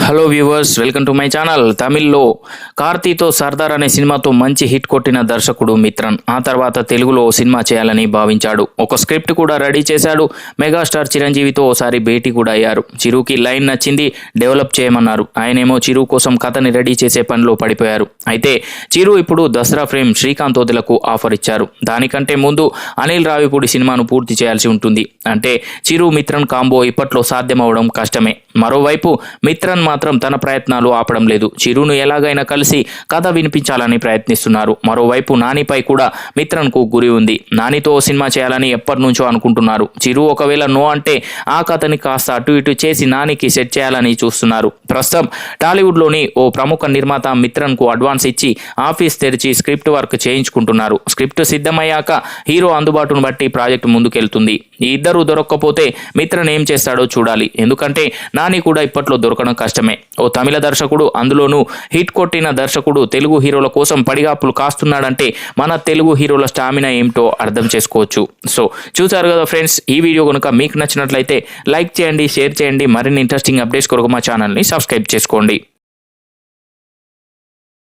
Hello viewers welcome to my channel తమిళ్ళో కార్తీతో సర్దార్ అనే సినిమాతో మంచి హిట్ కొట్టిన దర్శకుడు మిత్రన్. ఆ తర్వాత తెలుగులో ఓ సినిమా చేయాలని భావించాడు. ఒక స్క్రిప్ట్ కూడా రెడీ చేశాడు. మెగాస్టార్ చిరంజీవితో ఓసారి భేటీ కూడా అయ్యారు. చిరుకి లైన్ నచ్చింది డెవలప్ చేయమన్నారు. ఆయనేమో చిరు కోసం కథని రెడీ చేసే పనిలో పడిపోయారు. అయితే చిరు ఇప్పుడు దసరా ఫ్రేమ్ శ్రీకాంత్ వదిలకు ఆఫర్ ఇచ్చారు. దానికంటే ముందు అనిల్ రావిపూడి సినిమాను పూర్తి చేయాల్సి ఉంటుంది. అంటే చిరు మిత్రన్ కాంబో ఇప్పట్లో సాధ్యమవడం కష్టమే. మరోవైపు మిత్రన్ మాత్రం తన ప్రయత్నాలు ఆపడం లేదు. చిరును ఎలాగైనా కలిసి కథ వినిపించాలని ప్రయత్నిస్తున్నారు. మరోవైపు నానిపై కూడా మిత్రన్కు గురి ఉంది. నానితో సినిమా చేయాలని ఎప్పటి నుంచో అనుకుంటున్నారు. చిరు ఒకవేళ నో అంటే ఆ కథని కాస్త అటు ఇటు చేసి నానికి సెట్ చేయాలని చూస్తున్నారు. ప్రస్తుతం టాలీవుడ్లోని ఓ ప్రముఖ నిర్మాత మిత్రన్కు అడ్వాన్స్ ఇచ్చి ఆఫీస్ తెరిచి స్క్రిప్ట్ వర్క్ చేయించుకుంటున్నారు. స్క్రిప్ట్ సిద్ధమయ్యాక హీరో అందుబాటును బట్టి ప్రాజెక్ట్ ముందుకెళ్తుంది. ఈ ఇద్దరు దొరక్కపోతే మిత్రన్ ఏం చేస్తాడో చూడాలి. ఎందుకంటే నా నాని కూడా ఇప్పట్లో దొరకడం కష్టమే. ఓ తమిళ దర్శకుడు అందులోనూ హిట్ కొట్టిన దర్శకుడు తెలుగు హీరోల కోసం పడిగాపులు కాస్తున్నాడంటే మన తెలుగు హీరోల స్టామినా ఏమిటో అర్థం చేసుకోవచ్చు. సో చూసారు కదా ఫ్రెండ్స్ ఈ వీడియో కనుక మీకు నచ్చినట్లయితే లైక్ చేయండి షేర్ చేయండి మరిన్ని ఇంట్రెస్టింగ్ అప్డేట్స్ కొరకు మా ఛానల్ని సబ్స్క్రైబ్ చేసుకోండి.